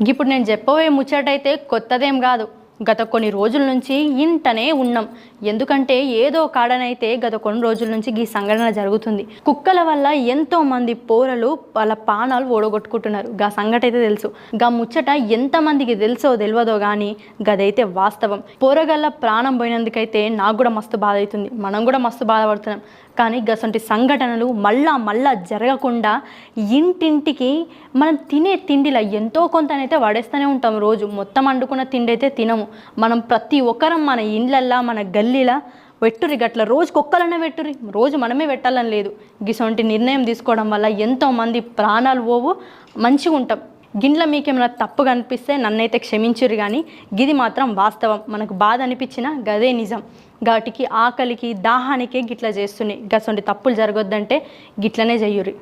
ఇప్పుడు నేను చెప్పబోయే ముచ్చటైతే కొత్తదేం కాదు. గత కొన్ని రోజుల నుంచి ఇంటనే ఉన్నాం. ఎందుకంటే ఏదో కాడనైతే గత కొన్ని రోజుల నుంచి ఈ సంఘటన జరుగుతుంది. కుక్కల వల్ల ఎంతో మంది పోరలు వాళ్ళ పానాలు ఓడగొట్టుకుంటున్నారు. గా సంఘటన అయితే తెలుసు. గా ముచ్చట ఎంతమందికి తెలుసో తెలియదో కానీ గదైతే వాస్తవం. పోరగల్ల ప్రాణం పోయినందుకైతే నాకు కూడా మస్తు బాధ అవుతుంది మనం కూడా మస్తు బాధపడుతున్నాం. కానీ గసంటి సంఘటనలు మళ్ళా మళ్ళా జరగకుండా ఇంటింటికి మనం తినే తిండిలా ఎంతో కొంతనైతే వాడేస్తూనే ఉంటాం రోజు. మొత్తం వండుకున్న తిండి అయితే తినము. మనం ప్రతి ఒక్కరం మన ఇండ్లల్లా మన గల్లీలా వెట్టురి గట్ల రోజు కుక్కలనే వెట్టురి రోజు మనమే పెట్టాలని లేదు. గిసొంటి నిర్ణయం తీసుకోవడం వల్ల ఎంతోమంది ప్రాణాలు పోవు మంచిగా ఉంటాం గిండ్ల మీకేమైనా తప్పు కనిపిస్తే నన్నైతే క్షమించురు కానీ గిది మాత్రం వాస్తవం. మనకు బాధ అనిపించిన గదే నిజం. గాటికి ఆకలికి దాహానికే గిట్ల చేస్తున్నాయి. గసొంటి తప్పులు జరగొద్దంటే గిట్లనే చెయ్యురి